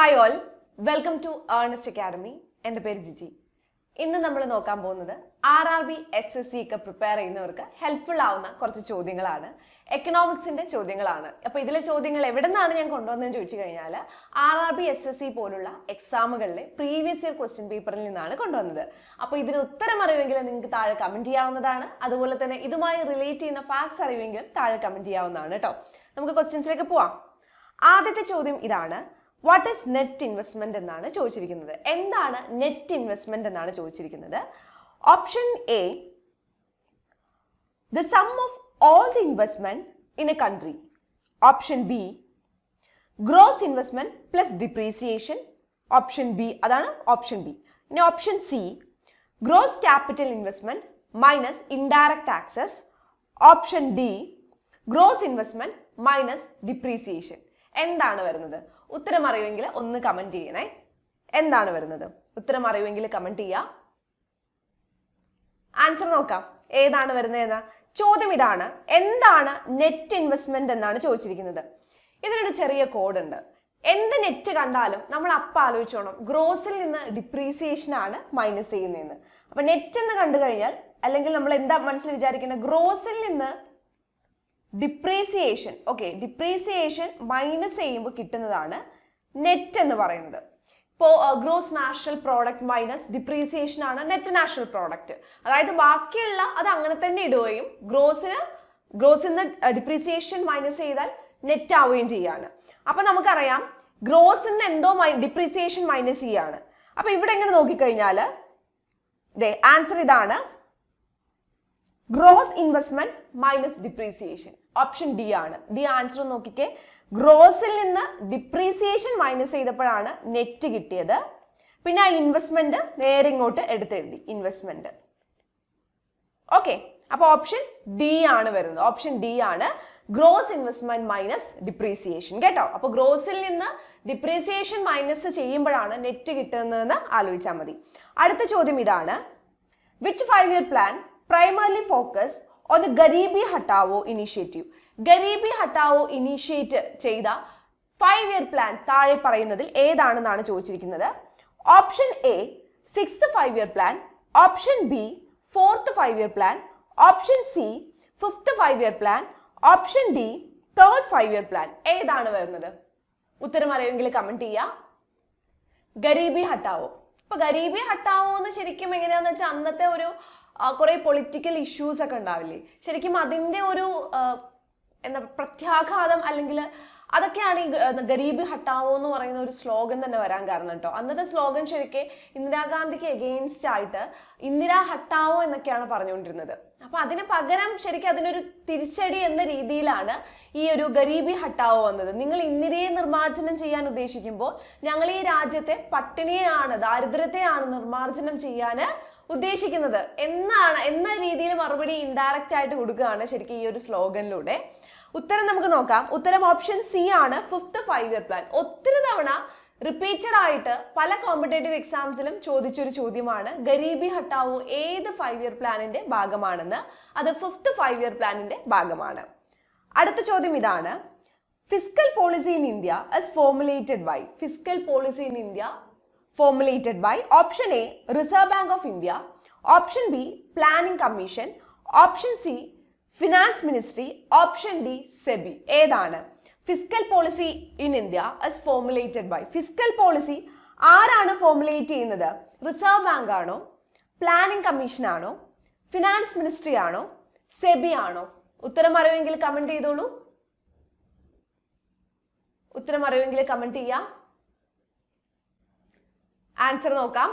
Hi all welcome to Earnest academy എന്റെ പേര് ജിജി. ഇന്ന് നമ്മൾ നോക്കാൻ പോകുന്നത് R R B S S C ഒക്കെ പ്രിപ്പയർ ചെയ്യുന്നവർക്ക് ഹെൽപ്ഫുൾ ആവുന്ന കുറച്ച് ചോദ്യങ്ങളാണ്. എക്കണോമിക്സിന്റെ ചോദ്യങ്ങളാണ്. അപ്പോൾ ഇതിലെ ചോദ്യങ്ങൾ എവിടെ നിന്നാണ് ഞാൻ കൊണ്ടുവന്നതെന്ന് ചോദിച്ചു കഴിഞ്ഞാൽ R R B S S C പോലുള്ള എക്സാമുകളിലെ പ്രീവിയസ് ഇയർ ക്വസ്റ്റ്യൻ പേപ്പറിൽ നിന്നാണ് കൊണ്ടുവന്നത്. അപ്പോൾ ഇതിന് ഉത്തരം അറിയുമെങ്കിൽ നിങ്ങൾക്ക് താഴെ കമന്റ് ചെയ്യാവുന്നതാണ്. അതുപോലെ തന്നെ ഇതുമായി റിലേറ്റ് ചെയ്യുന്ന ഫാക്ട്സ് അറിയുമെങ്കിലും താഴെ കമന്റ് ചെയ്യാവുന്നതാണ് കേട്ടോ നമുക്ക് ക്വസ്റ്റ്യൻസിലേക്ക് പോവാം. ആദ്യത്തെ ചോദ്യം ഇതാണ്. വാട്ട് ഈസ് നെറ്റ് ഇൻവെസ്റ്റ്മെന്റ് എന്നാണ് ചോദിച്ചിരിക്കുന്നത്. എന്താണ് നെറ്റ് ഇൻവെസ്റ്റ്മെന്റ് എന്നാണ് ചോദിച്ചിരിക്കുന്നത്. Option A the sum of all the investment in a country option B gross investment plus depreciation option B അതാണ് ഓപ്ഷൻ ബി ഇനി option C gross capital investment minus indirect taxes option D gross investment minus depreciation എന്താണ് വരുന്നത്? ഉത്തരം അറിയുമെങ്കിൽ ഒന്ന് comment ചെയ്യണേ. എന്താണ് വരുന്നത്? ഉത്തരം അറിയുമെങ്കിൽ കമന്റ് ചെയ്യുക ആൻസർ നോക്കാം. ഏതാണ് വരുന്നതെന്ന്? ചോദ്യം ഇതാണ്. എന്താണ് നെറ്റ് ഇൻവെസ്റ്റ്മെന്റ് എന്നാണ് ചോദിച്ചിരിക്കുന്നത്. ഇതിനൊരു ചെറിയ കോഡ് ഉണ്ട്. എന്ത് നെറ്റ് കണ്ടാലും നമ്മൾ അപ്പം ആലോചിച്ചോണം ഗ്രോസിൽ നിന്ന് ഡിപ്രീസിയേഷൻ ആണ് മൈനസ് ചെയ്യുന്നതെന്ന്. അപ്പൊ നെറ്റ് എന്ന് കണ്ടു കഴിഞ്ഞാൽ അല്ലെങ്കിൽ നമ്മൾ എന്താ മനസ്സിൽ വിചാരിക്കുന്നത് ഗ്രോസിൽ നിന്ന് ഡിപ്രീസിയേഷൻ ഓക്കെ ഡിപ്രീസിയേഷൻ മൈനസ് ചെയ്യുമ്പോൾ കിട്ടുന്നതാണ് നെറ്റ് എന്ന് പറയുന്നത്. ഇപ്പോൾ gross national product minus depreciation ആണ് നെറ്റ് നാഷണൽ പ്രോഡക്റ്റ് അതായത് ബാക്കിയുള്ള അത് അങ്ങനെ തന്നെ ഇടുകയും ഗ്രോസിന് ഗ്രോസിൽ നിന്ന് ഡിപ്രീസിയേഷൻ മൈനസ് ചെയ്താൽ നെറ്റ് ആവുകയും ചെയ്യാണ്. അപ്പൊ നമുക്കറിയാം ഗ്രോസിൽ നിന്ന് എന്തോ ഡിപ്രീസിയേഷൻ മൈനസ് ചെയ്യാണ്. അപ്പൊ ഇവിടെ എങ്ങനെ നോക്കിക്കഴിഞ്ഞാൽ ആൻസർ ഇതാണ്. Gross investment minus depreciation option D ആണ്. ഡി ആൻസർ നോക്കിക്കേ. ഗ്രോസിൽ നിന്ന് ഡിപ്രീസിയേഷൻ മൈനസ് ചെയ്തപ്പോഴാണ് നെറ്റ് കിട്ടിയത്. പിന്നെ ആ ഇൻവെസ്റ്റ്മെന്റ് നേരെ ഇങ്ങോട്ട് എടുത്തെഴുതി. ഇൻവെസ്റ്റ്മെന്റ് ഓക്കെ അപ്പൊ ഓപ്ഷൻ ഡി ആണ് വരുന്നത്. ഓപ്ഷൻ ഡി ആണ് ഗ്രോസ് ഇൻവെസ്റ്റ്മെന്റ് മൈനസ് ഡിപ്രീസിയേഷൻ കേട്ടോ? അപ്പൊ ഗ്രോസിൽ നിന്ന് ഡിപ്രീസിയേഷൻ മൈനസ് ചെയ്യുമ്പോഴാണ് നെറ്റ് കിട്ടുന്നതെന്ന് ആലോചിച്ചാൽ മതി. അടുത്ത ചോദ്യം ഇതാണ്. Which five year plan primarily focus on the garibi hatao initiative garibi hatao initiate ചെയ്ത ഫൈവ് ഇയർ പ്ലാൻ താഴെ പറയുന്നതിൽ ഏതാണെന്നാണ് ചോദിച്ചിരിക്കുന്നത്? Option A sixth five year plan option B fourth five year plan option C fifth five year plan option D third five year plan ഏതാണ് വരുന്നത്? ഉത്തരം അറിയുമെങ്കിൽ comment ചെയ്യുക ഗരീബി ഹട്ടാവോ ഇപ്പൊ ഗരീബി ഹട്ടാവോ എന്ന് ശരിക്കും എങ്ങനെയാന്ന് വെച്ചാൽ അന്നത്തെ ഒരു കുറെ പൊളിറ്റിക്കൽ ഇഷ്യൂസ് ഒക്കെ ഉണ്ടാവില്ലേ? ശരിക്കും അതിന്റെ ഒരു എന്താ പ്രത്യാഘാതം അല്ലെങ്കിൽ അതൊക്കെയാണ് ഈ ഗരീബ് ഹട്ടാവോ എന്ന് പറയുന്ന ഒരു സ്ലോഗൻ തന്നെ വരാൻ കാരണം കേട്ടോ. അന്നത്തെ സ്ലോഗൻ ശരിക്കും ഇന്ദിരാഗാന്ധിക്ക് എഗെയിൻസ്റ്റ് ആയിട്ട് ഇന്ദിര ഹട്ടാവോ എന്നൊക്കെയാണ് പറഞ്ഞുകൊണ്ടിരുന്നത്. അപ്പൊ അതിന് പകരം ശരിക്കും അതിനൊരു തിരിച്ചടി എന്ന രീതിയിലാണ് ഈ ഒരു ഗരീബി ഹട്ടാവോ വന്നത്. നിങ്ങൾ ഇന്ദിരയെ നിർമ്മാർജനം ചെയ്യാൻ ഉദ്ദേശിക്കുമ്പോൾ ഞങ്ങൾ ഈ രാജ്യത്തെ പട്ടിണിയെയാണ് ദാരിദ്ര്യത്തെയാണ് നിർമ്മാർജനം ചെയ്യാൻ ഉദ്ദേശിക്കുന്നത് എന്നാണ് എന്ന രീതിയിൽ മറുപടി ഇൻഡയറക്റ്റ് ആയിട്ട് കൊടുക്കുകയാണ് ശരിക്കും ഈ ഒരു സ്ലോഗനിലൂടെ. ഉത്തരം നമുക്ക് നോക്കാം. ഉത്തരം ഓപ്ഷൻ സി ആണ്. ഫിഫ്ത്ത് ഫൈവ് ഇയർ പ്ലാൻ ഒത്തിരി തവണ റിപ്പീറ്റഡ് ആയിട്ട് പല കോമ്പറ്റേറ്റീവ് എക്സാംസിലും ചോദിച്ചൊരു ചോദ്യമാണ് ഗരീബി ഹട്ടാവോ ഏത് ഫൈവ് ഇയർ പ്ലാനിന്റെ ഭാഗമാണെന്ന്. അത് ഫിഫ്ത്ത് ഫൈവ് ഇയർ പ്ലാനിന്റെ ഭാഗമാണ്. അടുത്ത ചോദ്യം ഇതാണ്. Physical policy in India is formulated by physical policy in India formulated by option A reserve bank of India option B planning commission option C finance ministry option D SEBI ഏതാണ്? Fiscal policy in India as formulated by fiscal policy ആരാണ് formulate ചെയ്യുന്നത്? Reserve bank ആണോ? Planning commission ആണോ? Finance ministry ആണോ? SEBI ആണോ? ഉത്തരം അറിയുമെങ്കിൽ comment ചെയ്തോളൂ. ഉത്തരം അറിയുമെങ്കിൽ കമന്റ് ചെയ്യാം. ആൻസർ നോക്കാം.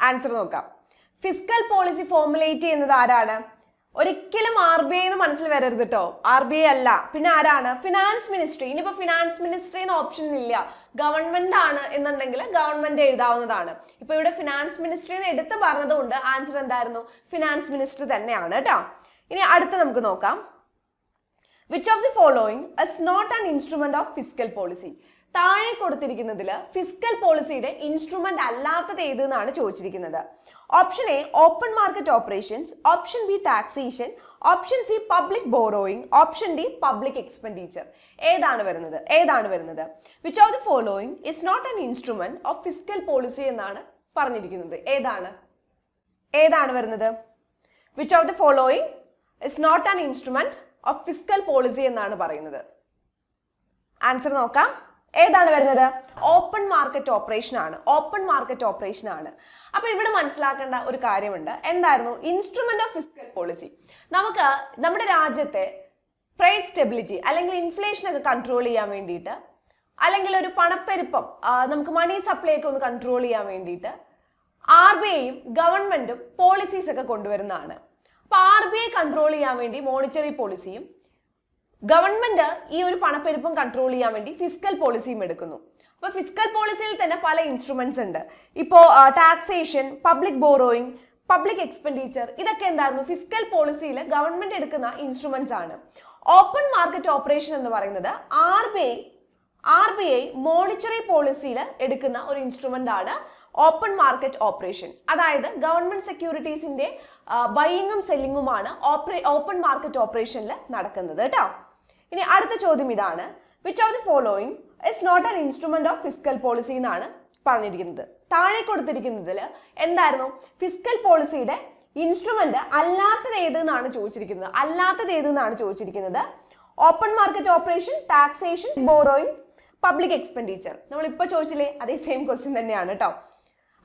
ആൻസർ നോക്കാം. ഫിസ്ക്കൽ പോളിസി ഫോർമുലേറ്റ് ചെയ്യുന്നത് ആരാണ്? ഒരിക്കലും ആർ ബി ഐ എന്ന് മനസ്സിൽ വരരുത് കേട്ടോ ആർ ബി ഐ അല്ല. പിന്നെ ആരാണ്? ഫിനാൻസ് മിനിസ്ട്രി ഇനിയിപ്പോ ഫിനാൻസ് മിനിസ്ട്രി എന്ന ഓപ്ഷൻ ഇല്ല. ഗവൺമെന്റ് ആണ് എന്നുണ്ടെങ്കിൽ ഗവൺമെന്റ് എഴുതാവുന്നതാണ്. ഇപ്പൊ ഇവിടെ ഫിനാൻസ് മിനിസ്ട്രി എന്ന് എടുത്ത് പറഞ്ഞതുകൊണ്ട് ആൻസർ എന്തായിരുന്നു? ഫിനാൻസ് മിനിസ്ട്രി തന്നെയാണ് കേട്ടോ ഇനി അടുത്ത നമുക്ക് നോക്കാം. Which of the following is not an instrument of physical policy താഴെ കൊടുത്തിരിക്കുന്നതിൽ ഫിസ്ക്കൽ പോളിസിയുടെ ഇൻസ്ട്രുമെന്റ് അല്ലാത്തത് ഏത് എന്നാണ് ചോദിച്ചിരിക്കുന്നത്. Option A open market operations option B taxation option C public borrowing option D public expenditure ഏതാണ് വരുന്നത്? ഏതാണ് വരുന്നത്? Which of the following is not an instrument of physical policy എന്നാണ് പറഞ്ഞിരിക്കുന്നത്? ഏതാണ്? ഏതാണ് വരുന്നത്? Which of the following is not an instrument of physical policy എന്നാണ് പറയുന്നത്? ആൻസർ നോക്കാം. ഏതാണ് വരുന്നത്? ഓപ്പൺ മാർക്കറ്റ് ഓപ്പറേഷൻ ആണ്. ഓപ്പൺ മാർക്കറ്റ് ഓപ്പറേഷൻ ആണ്. അപ്പൊ ഇവിടെ മനസ്സിലാക്കേണ്ട ഒരു കാര്യമുണ്ട്. എന്തായിരുന്നു? ഇൻസ്ട്രുമെന്റ് ഓഫ് ഫിസിക്കൽ പോളിസി നമുക്ക് നമ്മുടെ രാജ്യത്തെ പ്രൈസ് സ്റ്റെബിലിറ്റി അല്ലെങ്കിൽ ഇൻഫ്ലേഷൻ ഒക്കെ കൺട്രോൾ ചെയ്യാൻ വേണ്ടിയിട്ട് അല്ലെങ്കിൽ ഒരു പണപ്പെരുപ്പം നമുക്ക് മണി സപ്ലൈ ഒക്കെ ഒന്ന് കൺട്രോൾ ചെയ്യാൻ വേണ്ടിയിട്ട് ആർ ബി ഐയും ഗവൺമെന്റും പോളിസീസ് ഒക്കെ കൊണ്ടുവരുന്നതാണ്. അപ്പൊ ആർ ബി ഐ കൺട്രോൾ ചെയ്യാൻ വേണ്ടി മോണിറ്ററി പോളിസിയും ഗവൺമെന്റ് ഈ ഒരു പണപ്പെരുപ്പം കൺട്രോൾ ചെയ്യാൻ വേണ്ടി ഫിസിക്കൽ പോളിസിയും എടുക്കുന്നു. അപ്പൊ ഫിസിക്കൽ പോളിസിയിൽ തന്നെ പല ഇൻസ്ട്രുമെന്റ്സ് ഉണ്ട്. ഇപ്പോ taxation public borrowing public expenditure ഇതൊക്കെ എന്തായിരുന്നു? ഫിസിക്കൽ പോളിസിയിൽ ഗവൺമെന്റ് എടുക്കുന്ന ഇൻസ്ട്രുമെന്റ്സ് ആണ്. ഓപ്പൺ മാർക്കറ്റ് ഓപ്പറേഷൻ എന്ന് പറയുന്നത് R B I R B I monetary പോളിസിയിൽ എടുക്കുന്ന ഒരു ഇൻസ്ട്രുമെന്റ് ആണ് ഓപ്പൺ മാർക്കറ്റ് ഓപ്പറേഷൻ അതായത് ഗവൺമെന്റ് സെക്യൂരിറ്റീസിന്റെ ബൈയിങ്ങും സെല്ലിങ്ങുമാണ് ഓപ്പൺ മാർക്കറ്റ് ഓപ്പറേഷനിൽ നടക്കുന്നത് കേട്ടോ. ഇനി അടുത്ത ചോദ്യം ഇതാണ്. Which of the following is not an instrument of physical policy എന്നാണ് പറഞ്ഞിരിക്കുന്നത്. താഴെ കൊടുത്തിരിക്കുന്നതിൽ എന്തായിരുന്നു? ഫിസിക്കൽ പോളിസിയുടെ ഇൻസ്ട്രുമെന്റ് അല്ലാത്തത് ഏത് എന്നാണ് ചോദിച്ചിരിക്കുന്നത്. അല്ലാത്തത് ഏത് എന്നാണ് ചോദിച്ചിരിക്കുന്നത്? Open market operation taxation borrowing public expenditure നമ്മൾ ഇപ്പൊ ചോദിച്ചില്ലേ? അതേ സെയിം ക്വസ്റ്റ്യൻ തന്നെയാണ് കേട്ടോ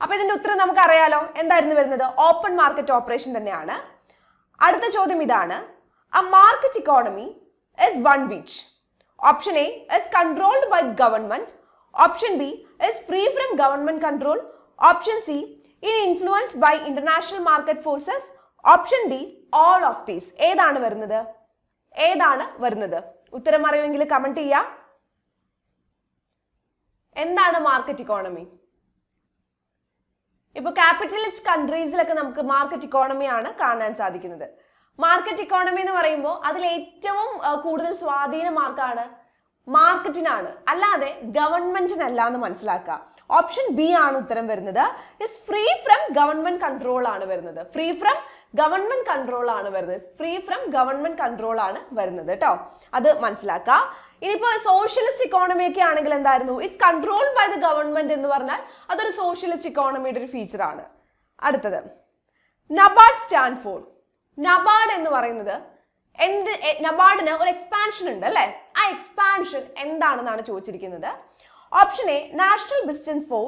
അപ്പൊ ഇതിന്റെ ഉത്തരം നമുക്ക് അറിയാലോ എന്തായിരുന്നു വരുന്നത്? ഓപ്പൺ മാർക്കറ്റ് ഓപ്പറേഷൻ തന്നെയാണ്. അടുത്ത ചോദ്യം ഇതാണ്. A market economy is one which? Option A is controlled by government. Option B is free from government control. Option C in influenced by international market forces. Option D all of these ഏതാണ് വരുന്നത് ഏതാണ് വരുന്നത് ഉത്തരം അറിയുമെങ്കിൽ comment ചെയ്യാം എന്താണ് market economy ഇപ്പൊ capitalist കൺട്രീസിലൊക്കെ നമുക്ക് മാർക്കറ്റ് ഇക്കോണമിയാണ് കാണാൻ സാധിക്കുന്നത് മാർക്കറ്റ് ഇക്കോണമി എന്ന് പറയുമ്പോൾ അതിൽ ഏറ്റവും കൂടുതൽ സ്വാധീന മാർക്കാണ് മാർക്കറ്റിനാണ് അല്ലാതെ ഗവൺമെന്റിനല്ല എന്ന് മനസ്സിലാക്കുക. ഓപ്ഷൻ ബി ആണ് ഉത്തരം വരുന്നത്. Is free from government control ആണ് വരുന്നത്. ഫ്രീ ഫ്രം ഗവൺമെന്റ് കൺട്രോൾ ആണ് വരുന്നത്. ഫ്രീ ഫ്രം ഗവൺമെന്റ് കൺട്രോൾ ആണ് വരുന്നത് കേട്ടോ അത് മനസ്സിലാക്കുക. ഇനിയിപ്പോ സോഷ്യലിസ്റ്റ് ഇക്കോണമി ഒക്കെ ആണെങ്കിൽ എന്തായിരുന്നു? It's controlled by the government എന്ന് പറഞ്ഞാൽ അതൊരു സോഷ്യലിസ്റ്റ് ഇക്കോണമിയുടെ ഒരു ആണ്. അടുത്തത്. നബാർഡ് സ്റ്റാൻഡ് ഫോർ നബാർഡ് എന്ന് പറയുന്നത് എന്ത് നബാർഡിന് ഒരു എക്സ്പാൻഷൻ ഉണ്ട് അല്ലേ? ആ എക്സ്പാൻഷൻ എന്താണെന്നാണ് ചോദിച്ചിരിക്കുന്നത്. Option A national business for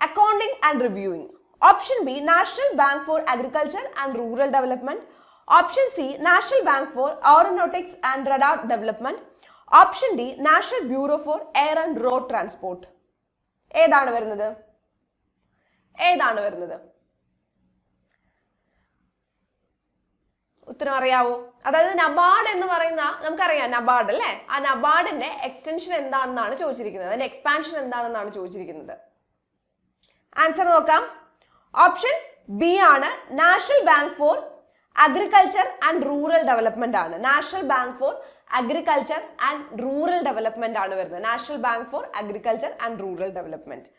accounting and reviewing option B national bank for agriculture and rural development option C national bank for aeronautics and radar development option D national bureau for air and road transport ഏതാണ് വരുന്നത്? ഏതാണ് വരുന്നത്? ഉത്തരം അറിയാവോ? അതായത് NABARD എന്ന് പറയുന്ന നമുക്കറിയാം നബാർഡ് അല്ലേ? ആ നബാർഡിന്റെ എക്സ്റ്റൻഷൻ എന്താണെന്നാണ് ചോദിച്ചിരിക്കുന്നത്. അതിന്റെ എക്സ്പാൻഷൻ എന്താണെന്നാണ് ചോദിച്ചിരിക്കുന്നത്. ആൻസർ നോക്കാം. ഓപ്ഷൻ ബി ആണ് national bank for agriculture and rural development ആണ്. National bank for agriculture and rural development ആണ് വരുന്നത്. National bank for agriculture and rural development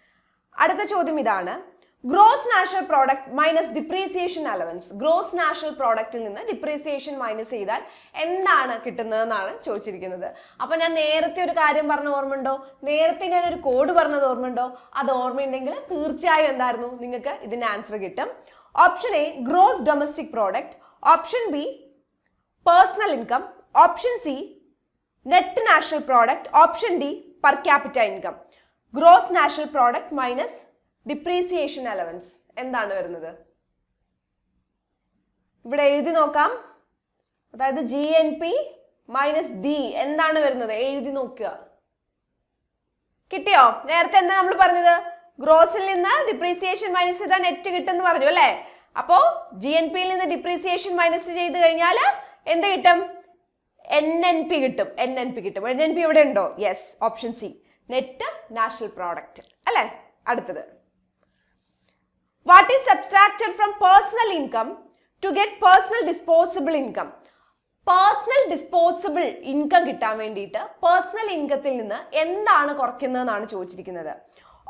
അടുത്ത ചോദ്യം ഇതാണ്. Gross national product minus depreciation allowance gross national പ്രോഡക്റ്റിൽ നിന്ന് depreciation minus ചെയ്താൽ എന്താണ് കിട്ടുന്നതെന്നാണ് ചോദിച്ചിരിക്കുന്നത്. അപ്പൊ ഞാൻ നേരത്തെ ഒരു കാര്യം പറഞ്ഞ ഓർമ്മയുണ്ടോ? നേരത്തെ ഞാൻ ഒരു കോഡ് പറഞ്ഞത് ഓർമ്മയുണ്ടോ? അത് ഓർമ്മയുണ്ടെങ്കിൽ തീർച്ചയായും എന്തായിരുന്നു? നിങ്ങൾക്ക് ഇതിന്റെ ആൻസർ കിട്ടും. Option A gross domestic product option B personal income option C net national product option D per capita income gross national product minus depreciation allowance എന്താണ് വരുന്നത്? ഇവിടെ എഴുതി നോക്കാം. അതായത് G N P minus D എന്താണ് വരുന്നത്? എഴുതി നോക്കുക. കിട്ടിയോ? നേരത്തെ എന്താ നമ്മൾ പറഞ്ഞത്? ഗ്രോസിൽ നിന്ന് ഡിപ്രീസിയേഷൻ മൈനസ് ചെയ്താൽ നെറ്റ് കിട്ടുമെന്ന് പറഞ്ഞു അല്ലേ? അപ്പോ ജി എൻ പിയിൽ നിന്ന് ഡിപ്രീസിയേഷൻ മൈനസ് ചെയ്ത് കഴിഞ്ഞാൽ എന്ത് കിട്ടും? എൻ എൻ പി കിട്ടും. എൻ എൻ പി കിട്ടും. എൻ എൻ പി ഇവിടെ ഉണ്ടോ? Yes option C net national product അല്ലേ? അടുത്തത്. What is subtracted from personal income to get personal disposable income personal disposable income കിട്ടാൻ വേണ്ടിയിട്ട് പേഴ്സണൽ ഇൻകത്തിൽ നിന്ന് എന്താണ് കുറയ്ക്കുന്നതെന്നാണ് ചോദിച്ചിരിക്കുന്നത്.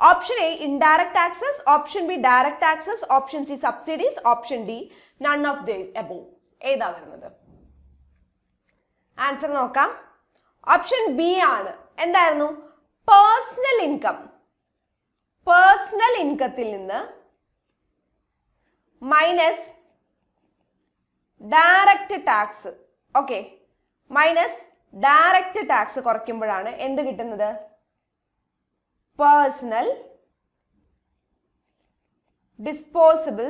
Option A indirect taxes option B direct taxes option C subsidies option D none of the above ഏതാ വരുന്നത്? Answer നോക്കാം. ഓപ്ഷൻ ബി ആണ്. എന്തായിരുന്നു? പേഴ്സണൽ ഇൻകം പേഴ്സണൽ ഇൻകത്തിൽ നിന്ന് minus direct tax. Okay. Minus direct tax കുറയ്ക്കുമ്പോഴാണ് എന്ത് കിട്ടുന്നത്? പേഴ്സണൽ ഡിസ്പോസിബിൾ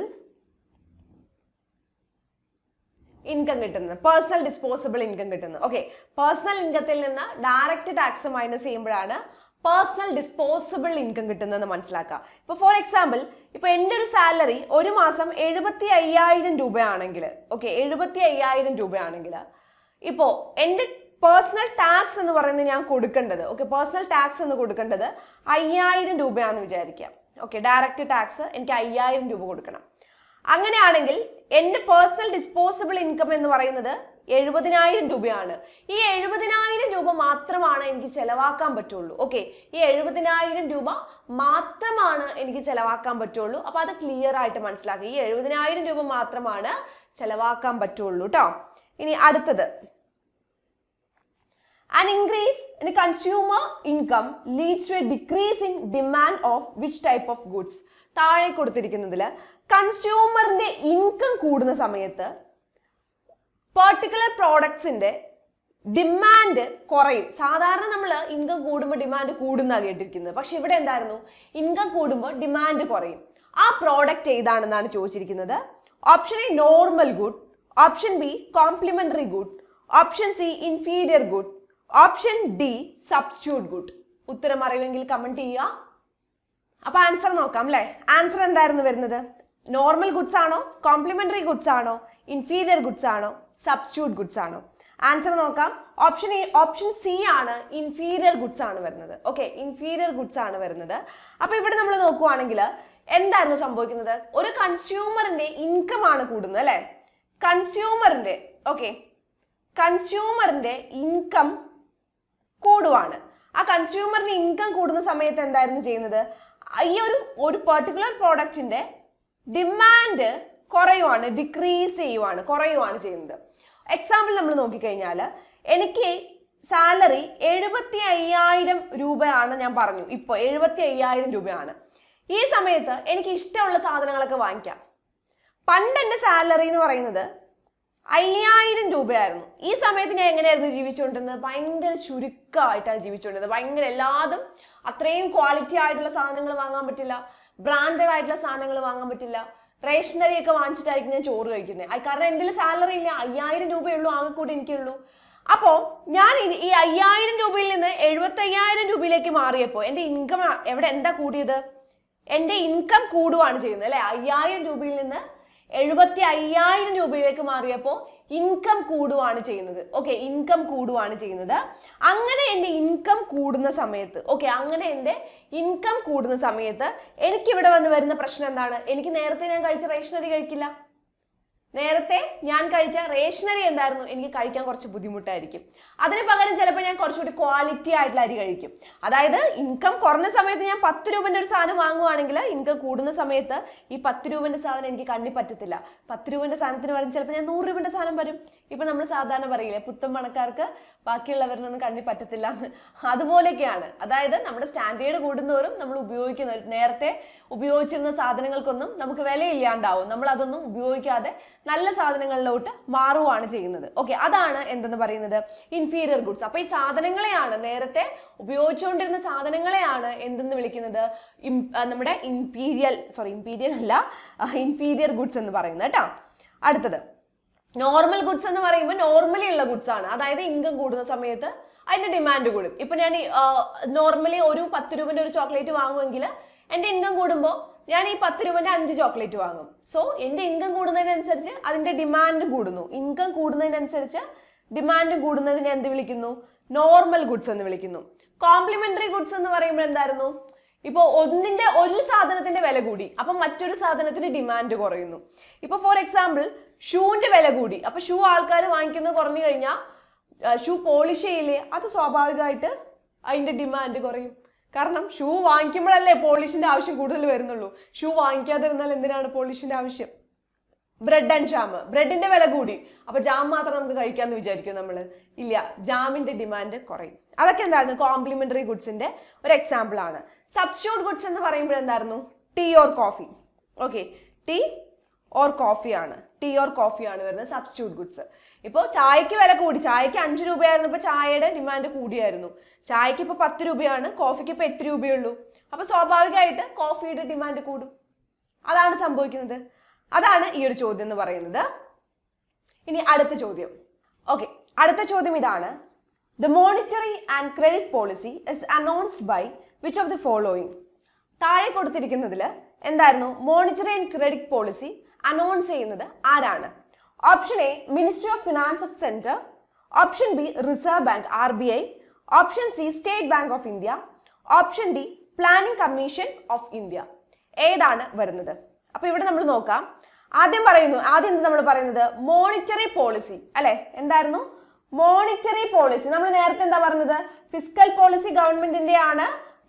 ഇൻകം കിട്ടുന്നത്. പേഴ്സണൽ ഡിസ്പോസിബിൾ ഇൻകം കിട്ടുന്നത്. ഓക്കെ. പേഴ്സണൽ ഇൻകത്തിൽ നിന്ന് ഡയറക്റ്റ് ടാക്സ് മൈനസ് ചെയ്യുമ്പോഴാണ് പേഴ്സണൽ ഡിസ്പോസിബിൾ ഇൻകം കിട്ടുന്നതെന്ന് മനസ്സിലാക്കുക ഇപ്പൊ ഫോർ എക്സാമ്പിൾ ഇപ്പൊ എന്റെ ഒരു സാലറി ഒരു മാസം എഴുപത്തി അയ്യായിരം രൂപയാണെങ്കിൽ ഓക്കെ എഴുപത്തി അയ്യായിരം രൂപയാണെങ്കിൽ ഇപ്പോ എന്റെ പേഴ്സണൽ ടാക്സ് എന്ന് പറയുന്നത് ഞാൻ കൊടുക്കേണ്ടത് ഓക്കെ പേഴ്സണൽ ടാക്സ് എന്ന് കൊടുക്കേണ്ടത് അയ്യായിരം രൂപയാണെന്ന് വിചാരിക്കാം ഓക്കെ ഡയറക്റ്റ് ടാക്സ് എനിക്ക് അയ്യായിരം രൂപ കൊടുക്കണം. അങ്ങനെയാണെങ്കിൽ എന്റെ പേഴ്സണൽ ഡിസ്പോസിബിൾ ഇൻകം എന്ന് പറയുന്നത് എഴുപതിനായിരം രൂപയാണ്. ഈ എഴുപതിനായിരം രൂപ മാത്രമാണ് എനിക്ക് ചെലവാക്കാൻ പറ്റുള്ളൂ. ഓക്കെ ഈ എഴുപതിനായിരം രൂപ മാത്രമാണ് എനിക്ക് ചെലവാക്കാൻ പറ്റുള്ളൂ. അപ്പൊ അത് ക്ലിയർ ആയിട്ട് മനസ്സിലാക്കുക ഈ എഴുപതിനായിരം രൂപ മാത്രമാണ് ചെലവാക്കാൻ പറ്റുള്ളൂ കേട്ടോ ഇനി അടുത്തത്. An increase in consumer income leads to a a decrease in demand of which type of goods? താഴെ കൊടുത്തിരിക്കുന്നതിൽ കൺസ്യൂമറിന്റെ ഇൻകം കൂടുന്ന സമയത്ത് പെർട്ടിക്കുലർ പ്രോഡക്ട്സിന്റെ ഡിമാൻഡ് കുറയും. സാധാരണ നമ്മൾ ഇൻകം കൂടുമ്പോൾ ഡിമാൻഡ് കൂടുന്ന കേട്ടിരിക്കുന്നത്. പക്ഷെ ഇവിടെ എന്തായിരുന്നു? ഇൻകം കൂടുമ്പോൾ ഡിമാൻഡ് കുറയും. ആ പ്രോഡക്റ്റ് ഏതാണെന്നാണ് ചോദിച്ചിരിക്കുന്നത്? Option A normal good option B complementary good option C inferior good option D substitute good ഉത്തരം അറിയുമെങ്കിൽ കമന്റ് ചെയ്യുക. അപ്പൊ ആൻസർ നോക്കാം അല്ലെ ആൻസർ എന്തായിരുന്നു വരുന്നത്? നോർമൽ ഗുഡ്സ് ആണോ കോംപ്ലിമെന്ററി ഗുഡ്സ് ആണോ ഇൻഫീരിയർ ഗുഡ്സ് ആണോ സബ്സ്റ്റിറ്റ്യൂട്ട് ഗുഡ്സ് ആണോ? ആൻസർ നോക്കാം. ഓപ്ഷൻ എ ഓപ്ഷൻ സി ആണ് ഇൻഫീരിയർ ഗുഡ്സ് ആണ് വരുന്നത്. ഓക്കെ ഇൻഫീരിയർ ഗുഡ്സ് ആണ് വരുന്നത്. അപ്പോൾ ഇവിടെ നമ്മൾ നോക്കുവാണെങ്കിൽ എന്തായിരുന്നു സംഭവിക്കുന്നത്? ഒരു കൺസ്യൂമറിന്റെ ഇൻകം ആണ് കൂടുന്നത് അല്ലേ? കൺസ്യൂമറിന്റെ ഓക്കെ കൺസ്യൂമറിന്റെ ഇൻകം കൂടുവാണ്. ആ കൺസ്യൂമറിന്റെ ഇൻകം കൂടുന്ന സമയത്ത് എന്തായിരുന്നു ചെയ്യുന്നത്? ഈ ഒരു ഒരു പെർട്ടിക്കുലർ പ്രോഡക്റ്റിന്റെ ഡിമാൻഡ് കുറയുവാണ് ഡിക്രീസ് ചെയ്യുവാണ് കുറയുവാണ് ചെയ്യുന്നത്. എക്സാമ്പിൾ നമ്മൾ നോക്കിക്കഴിഞ്ഞാൽ എനിക്ക് സാലറി എഴുപത്തി അയ്യായിരം രൂപയാണ് ഞാൻ പറഞ്ഞു. ഇപ്പോൾ എഴുപത്തി അയ്യായിരം രൂപയാണ്. ഈ സമയത്ത് എനിക്ക് ഇഷ്ടമുള്ള സാധനങ്ങളൊക്കെ വാങ്ങിക്കാം. പണ്ട് എന്റെ സാലറി എന്ന് പറയുന്നത് അയ്യായിരം രൂപയായിരുന്നു. ഈ സമയത്ത് ഞാൻ എങ്ങനെയായിരുന്നു ജീവിച്ചുകൊണ്ടിരുന്നത്? ഭയങ്കര ചുരുക്കമായിട്ടാണ് ജീവിച്ചുകൊണ്ടിരുന്നത്. ഭയങ്കര എല്ലാതും അത്രയും ക്വാളിറ്റി ആയിട്ടുള്ള സാധനങ്ങൾ വാങ്ങാൻ പറ്റില്ല. ബ്രാൻഡഡ് ആയിട്ടുള്ള സാധനങ്ങൾ വാങ്ങാൻ പറ്റില്ല. റേഷനറി ഒക്കെ വാങ്ങിച്ചിട്ടായിരിക്കും ഞാൻ ചോറ് കഴിക്കുന്നത് അത് കാരണം എന്റെ സാലറി ഇല്ല. അയ്യായിരം രൂപയുള്ളൂ ആകെ കൂടി എനിക്കുള്ളൂ അപ്പോൾ ഞാൻ ഈ അയ്യായിരം രൂപയിൽ നിന്ന് എഴുപത്തയ്യായിരം രൂപയിലേക്ക് മാറിയപ്പോൾ എന്റെ ഇൻകം എവിടെ എന്താ കൂടിയത്? എന്റെ ഇൻകം കൂടുവാണ് ചെയ്യുന്നത് അല്ലേ? അയ്യായിരം രൂപയിൽ നിന്ന് എഴുപത്തി അയ്യായിരം രൂപയിലേക്ക് മാറിയപ്പോൾ ഇൻകം കൂടുവാണ് ചെയ്യുന്നത്. ഓക്കെ ഇൻകം കൂടുവാണ് ചെയ്യുന്നത്. അങ്ങനെ എന്റെ ഇൻകം കൂടുന്ന സമയത്ത് ഓക്കെ അങ്ങനെ എന്റെ ഇൻകം കൂടുന്ന സമയത്ത് എനിക്കിവിടെ വന്ന് വരുന്ന പ്രശ്നം എന്താണ്? എനിക്ക് നേരത്തെ ഞാൻ കഴിച്ച റേഷനറി കഴിക്കില്ല. നേരത്തെ ഞാൻ കഴിച്ച റേഷനറി എന്തായിരുന്നു? എനിക്ക് കഴിക്കാൻ കുറച്ച് ബുദ്ധിമുട്ടായിരിക്കും. അതിന് പകരം ചിലപ്പോൾ ഞാൻ കുറച്ചുകൂടി ക്വാളിറ്റി ആയിട്ടുള്ള അരി കഴിക്കും. അതായത് ഇൻകം കുറഞ്ഞ സമയത്ത് ഞാൻ പത്ത് രൂപന്റെ ഒരു സാധനം വാങ്ങുവാണെങ്കിൽ ഇൻകം കൂടുന്ന സമയത്ത് ഈ പത്ത് രൂപന്റെ സാധനം എനിക്ക് കണ്ണി പറ്റത്തില്ല. പത്ത് രൂപന്റെ സാധനത്തിന് പകരം ചിലപ്പോൾ ഞാൻ നൂറ് രൂപന്റെ സാധനം വരും. ഇപ്പം നമ്മൾ സാധാരണ പറയില്ലേ പുത്തൻ പണക്കാർക്ക് ബാക്കിയുള്ളവരിനൊന്നും കണ്ണി പറ്റത്തില്ല എന്ന്. അതുപോലെയൊക്കെയാണ്. അതായത് നമ്മുടെ സ്റ്റാൻഡേർഡ് കൂടുന്നവരും നമ്മൾ ഉപയോഗിക്കുന്ന നേരത്തെ ഉപയോഗിച്ചിരുന്ന സാധനങ്ങൾക്കൊന്നും നമുക്ക് വിലയില്ലാണ്ടാവും. നമ്മൾ അതൊന്നും ഉപയോഗിക്കാതെ നല്ല സാധനങ്ങളിലോട്ട് മാറുകയാണ് ചെയ്യുന്നത്. ഓക്കെ അതാണ് എന്തെന്ന് പറയുന്നത്? ഇൻഫീരിയർ ഗുഡ്സ് അപ്പൊ ഈ സാധനങ്ങളെയാണ് നേരത്തെ ഉപയോഗിച്ചുകൊണ്ടിരുന്ന സാധനങ്ങളെയാണ് എന്തെന്ന് വിളിക്കുന്നത്? നമ്മുടെ ഇംപീരിയൽ സോറി ഇംപീരിയൽ അല്ല ഇൻഫീരിയർ ഗുഡ്സ് എന്ന് പറയുന്നത് കേട്ടോ. അടുത്തത്. നോർമൽ ഗുഡ്സ് എന്ന് പറയുമ്പോൾ നോർമലി ഉള്ള ഗുഡ്സ് ആണ്. അതായത് ഇൻകം കൂടുന്ന സമയത്ത് അതിന്റെ ഡിമാൻഡ് കൂടും. ഇപ്പൊ ഞാൻ നോർമലി ഒരു പത്ത് രൂപന്റെ ഒരു ചോക്ലേറ്റ് വാങ്ങുമെങ്കിൽ എന്റെ ഇൻകം കൂടുമ്പോൾ ഞാൻ ഈ പത്ത് രൂപന്റെ അഞ്ച് ചോക്ലേറ്റ് വാങ്ങും. സോ എന്റെ ഇൻകം കൂടുന്നതിനനുസരിച്ച് അതിന്റെ ഡിമാൻഡ് കൂടുന്നു. ഇൻകം കൂടുന്നതിനനുസരിച്ച് ഡിമാൻഡ് കൂടുന്നതിനെ എന്ത് വിളിക്കുന്നു? നോർമൽ ഗുഡ്സ് എന്ന് വിളിക്കുന്നു. കോംപ്ലിമെന്ററി ഗുഡ്സ് എന്ന് പറയുമ്പോൾ എന്തായിരുന്നു? ഇപ്പോൾ ഒന്നിന്റെ ഒരു സാധനത്തിന്റെ വില കൂടി. അപ്പൊ മറ്റൊരു സാധനത്തിന് ഡിമാൻഡ് കുറയുന്നു. ഇപ്പൊ ഫോർ എക്സാമ്പിൾ ഷൂവിന്റെ വില കൂടി. അപ്പൊ ഷൂ ആൾക്കാർ വാങ്ങിക്കുന്നത് കുറഞ്ഞു കഴിഞ്ഞാൽ ഷൂ പോളിഷ് ചെയ്യില്ലേ? അത് സ്വാഭാവികമായിട്ട് അതിന്റെ ഡിമാൻഡ് കുറയും. കാരണം ഷൂ വാങ്ങിക്കുമ്പോഴല്ലേ പോളിഷിന്റെ ആവശ്യം കൂടുതൽ വരുന്നുള്ളൂ. ഷൂ വാങ്ങിക്കാതിരുന്നാൽ എന്തിനാണ് പോളിഷിന്റെ ആവശ്യം? ബ്രെഡ് ആൻഡ് ജാം ബ്രെഡിന്റെ വില കൂടി. അപ്പൊ ജാം മാത്രം നമുക്ക് കഴിക്കാമെന്ന് വിചാരിക്കും നമ്മൾ ഇല്ല ജാമിന്റെ ഡിമാൻഡ് കുറയും. അതൊക്കെ എന്തായിരുന്നു? കോംപ്ലിമെന്ററി ഗുഡ്സിന്റെ ഒരു എക്സാമ്പിൾ ആണ്. സബ്സ്റ്റ്യൂട്ട് ഗുഡ്സ് എന്ന് പറയുമ്പോൾ എന്തായിരുന്നു? Tea or coffee okay tea or കോഫിയാണ് tea or കോഫിയാണ് വരുന്നത് സബ്സ്റ്റ്യൂട്ട് ഗുഡ്സ് ഇപ്പോൾ ചായക്ക് വില കൂടി. ചായക്ക് അഞ്ച് രൂപയായിരുന്നു. ഇപ്പോൾ ചായയുടെ ഡിമാൻഡ് കൂടിയായിരുന്നു. ചായക്ക് ഇപ്പോൾ പത്ത് രൂപയാണ്. കോഫിക്ക് ഇപ്പോൾ എട്ട് രൂപയുള്ളൂ അപ്പോൾ സ്വാഭാവികമായിട്ട് കോഫിയുടെ ഡിമാൻഡ് കൂടും. അതാണ് സംഭവിക്കുന്നത്. അതാണ് ഈ ഒരു ചോദ്യം എന്ന് പറയുന്നത്. ഇനി അടുത്ത ചോദ്യം. ഓക്കെ അടുത്ത ചോദ്യം ഇതാണ്. The monetary and credit policy is announced by which of the following താഴെ കൊടുത്തിരിക്കുന്നതിൽ എന്തായിരുന്നു? Monetary and credit policy announce ചെയ്യുന്നത് ആരാണ്? Option A ministry of finance of centre option B reserve bank R B I option C state bank of India option D planning commission of India ഏതാണ് വരുന്നത്? അപ്പൊ ഇവിടെ നമ്മൾ നോക്കാം. ആദ്യം പറയുന്നു ആദ്യം എന്താ നമ്മൾ പറയുന്നത്? മോണിറ്ററി പോളിസി അല്ലെ? എന്തായിരുന്നു? മോണിറ്ററി പോളിസി നമ്മൾ നേരത്തെ എന്താ പറഞ്ഞത്? ഫിസിക്കൽ പോളിസി ഗവൺമെന്റിന്റെ ആണ്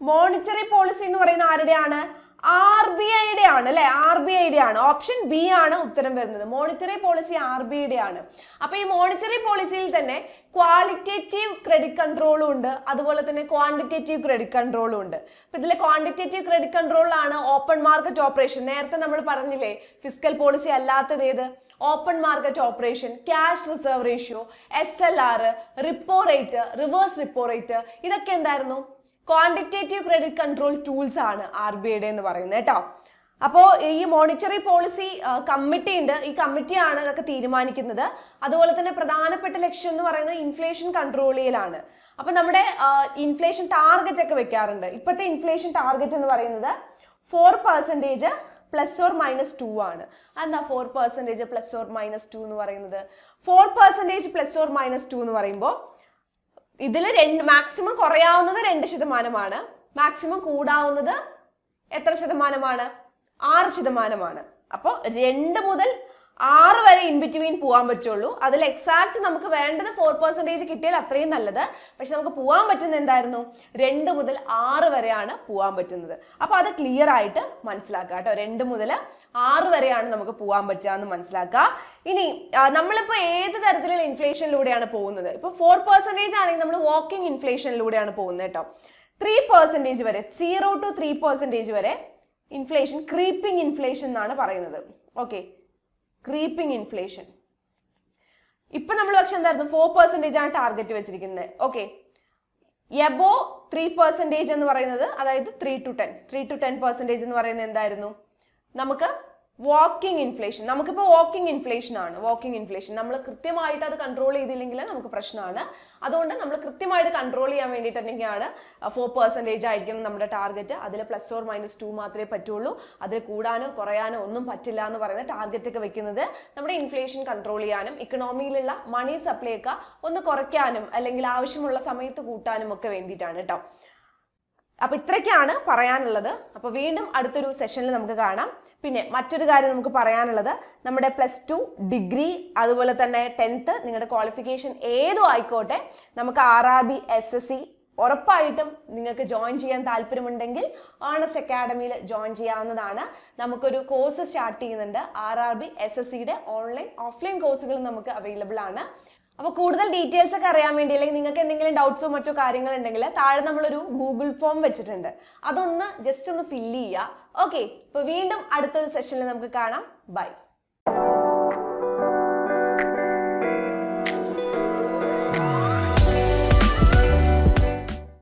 മോണിറ്ററി പോളിസി എന്ന് പറയുന്ന ആരുടെയാണ്? ആർ ബി ഐയുടെ ആണ് അല്ലെ? ആർ ബി ഐയുടെ ആണ് ഓപ്ഷൻ ബി ആണ് ഉത്തരം വരുന്നത്. മോണിറ്ററി പോളിസി ആർ ബി ഐയുടെ ആണ് അപ്പൊ ഈ മോണിറ്ററി പോളിസിയിൽ തന്നെ ക്വാളിറ്റേറ്റീവ് ക്രെഡിറ്റ് കൺട്രോളും ഉണ്ട്. അതുപോലെ തന്നെ ക്വാണ്ടിറ്റേറ്റീവ് ക്രെഡിറ്റ് കൺട്രോളും ഉണ്ട്. അപ്പൊ ഇതിലെ ക്വാണ്ടിറ്റേറ്റീവ് ക്രെഡിറ്റ് കൺട്രോളാണ് ഓപ്പൺ മാർക്കറ്റ് ഓപ്പറേഷൻ നേരത്തെ നമ്മൾ പറഞ്ഞില്ലേ ഫിസിക്കൽ പോളിസി അല്ലാത്തത് ഏത്? Open market operation cash reserve ratio S L R repo rate reverse repo rate ഇതൊക്കെ എന്തായിരുന്നു? ക്വാണ്ടിറ്റേറ്റീവ് ക്രെഡിറ്റ് കൺട്രോൾ ടൂൾസ് ആണ് ആർ ബി ഐയുടെ എന്ന് പറയുന്നത് കേട്ടോ. അപ്പോൾ ഈ മോണിറ്ററി പോളിസി കമ്മിറ്റി ഉണ്ട്. ഈ കമ്മിറ്റിയാണ് ഇതൊക്കെ തീരുമാനിക്കുന്നത്. അതുപോലെ തന്നെ പ്രധാനപ്പെട്ട ലക്ഷ്യം എന്ന് പറയുന്നത് ഇൻഫ്ലേഷൻ കൺട്രോൾ ചെയ്യലാണ് അപ്പൊ നമ്മുടെ ഇൻഫ്ലേഷൻ ടാർഗറ്റ് ഒക്കെ വെക്കാറുണ്ട്. ഇപ്പോഴത്തെ ഇൻഫ്ലേഷൻ ടാർഗറ്റ് എന്ന് പറയുന്നത് four percentage plus or minus two ആണ്. എന്താ four percentage plus or minus two എന്ന് പറയുന്നത്? Four percentage plus or minus two എന്ന് പറയുമ്പോൾ ഇതിൽ രണ്ട് മാക്സിമം കുറയാവുന്നത് രണ്ട് ശതമാനമാണ്. മാക്സിമം കൂടാവുന്നത് എത്ര ശതമാനമാണ്? ആറ് ശതമാനമാണ്. അപ്പോൾ രണ്ട് മുതൽ ആറ് വരെ ഇൻ ബിറ്റ്വീൻ പോകാൻ പറ്റുള്ളൂ. അതിൽ എക്സാക്ട് നമുക്ക് വേണ്ടത് ഫോർ പെർസെന്റേജ് കിട്ടിയാൽ അത്രയും നല്ലത്. പക്ഷെ നമുക്ക് പോകാൻ പറ്റുന്ന എന്തായിരുന്നു? രണ്ട് മുതൽ ആറ് വരെയാണ് പോകാൻ പറ്റുന്നത്. അപ്പോൾ അത് ക്ലിയർ ആയിട്ട് മനസ്സിലാക്കുക കേട്ടോ. രണ്ട് മുതൽ ആറ് വരെയാണ് നമുക്ക് പോകാൻ പറ്റുക എന്ന് മനസ്സിലാക്കുക. ഇനി നമ്മളിപ്പോൾ ഏത് തരത്തിലുള്ള ഇൻഫ്ലേഷനിലൂടെയാണ് പോകുന്നത്? ഇപ്പോൾ ഫോർ പെർസെന്റേജ് ആണെങ്കിൽ നമ്മൾ വാക്കിംഗ് ഇൻഫ്ലേഷനിലൂടെയാണ് പോകുന്നത് കേട്ടോ. ത്രീ പെർസെന്റേജ് വരെ സീറോ ടു ത്രീ പെർസെന്റേജ് വരെ ഇൻഫ്ലേഷൻ ക്രീപ്പിംഗ് ഇൻഫ്ലേഷൻ എന്നാണ് പറയുന്നത്. ഓക്കെ ക്രീപ്പിംഗ് ഇൻഫ്ലേഷൻ ഇപ്പൊ നമ്മൾ പക്ഷെ എന്തായിരുന്നു? ഫോർ പെർസെന്റേജ് ആണ് ടാർഗറ്റ് വെച്ചിരിക്കുന്നത്. ഓക്കെ എബോ ത്രീ പെർസെന്റേജ് എന്ന് പറയുന്നത് അതായത് three to ten three to ten percentage എന്ന് പറയുന്നത് എന്തായിരുന്നു? നമുക്ക് വാക്കിംഗ് ഇൻഫ്ലേഷൻ നമുക്കിപ്പോൾ വാക്കിംഗ് ഇൻഫ്ലേഷൻ ആണ്. വാക്കിംഗ് ഇൻഫ്ലേഷൻ നമ്മൾ കൃത്യമായിട്ട് അത് കൺട്രോൾ ചെയ്തില്ലെങ്കിൽ നമുക്ക് പ്രശ്നമാണ്. അതുകൊണ്ട് നമ്മൾ കൃത്യമായിട്ട് കൺട്രോൾ ചെയ്യാൻ വേണ്ടിയിട്ടുണ്ടെങ്കിലാണ് ഫോർ പെർസെന്റേജ് ആയിരിക്കണം നമ്മുടെ ടാർഗറ്റ് അതിൽ പ്ലസ് ഓർ മൈനസ് ടു മാത്രമേ പറ്റുള്ളൂ. അതിൽ കൂടാനോ കുറയാനോ ഒന്നും പറ്റില്ല എന്ന് പറയുന്ന ടാർഗറ്റ് ഒക്കെ വെക്കുന്നത് നമ്മുടെ ഇൻഫ്ലേഷൻ കൺട്രോൾ ചെയ്യാനും ഇക്കണോമിയിലുള്ള മണി സപ്ലൈ ഒക്കെ ഒന്ന് കുറയ്ക്കാനും അല്ലെങ്കിൽ ആവശ്യമുള്ള സമയത്ത് കൂട്ടാനും ഒക്കെ വേണ്ടിയിട്ടാണ് കേട്ടോ അപ്പൊ ഇത്രയ്ക്കാണ് പറയാനുള്ളത്. അപ്പോൾ വീണ്ടും അടുത്തൊരു സെഷനിൽ നമുക്ക് കാണാം. പിന്നെ മറ്റൊരു കാര്യം നമുക്ക് പറയാനുള്ളത്. നമ്മുടെ പ്ലസ് ടു ഡിഗ്രി അതുപോലെ തന്നെ ടെൻത്ത് നിങ്ങളുടെ ക്വാളിഫിക്കേഷൻ ഏതും ആയിക്കോട്ടെ നമുക്ക് R R B S S C ഉറപ്പായിട്ടും നിങ്ങൾക്ക് ജോയിൻ ചെയ്യാൻ താല്പര്യമുണ്ടെങ്കിൽ ഓണസ് അക്കാഡമിയിൽ ജോയിൻ ചെയ്യാവുന്നതാണ്. നമുക്കൊരു കോഴ്സ് സ്റ്റാർട്ട് ചെയ്യുന്നുണ്ട്. R R B S S സിയുടെ ഓൺലൈൻ ഓഫ്ലൈൻ കോഴ്സുകൾ നമുക്ക് അവൈലബിൾ ആണ്. അപ്പോൾ കൂടുതൽ ഡീറ്റെയിൽസ് ഒക്കെ അറിയാൻ വേണ്ടി അല്ലെങ്കിൽ നിങ്ങൾക്ക് എന്തെങ്കിലും ഡൗട്ട്സോ മറ്റോ കാര്യങ്ങൾ ഉണ്ടെങ്കിൽ താഴെ നമ്മളൊരു ഗൂഗിൾ ഫോം വെച്ചിട്ടുണ്ട്. അതൊന്ന് ജസ്റ്റ് ഒന്ന് ഫില്ല് ചെയ്യുക. ഓക്കെ ഇപ്പോൾ വീണ്ടും അടുത്തൊരു സെഷനിൽ നമുക്ക് കാണാം. ബൈ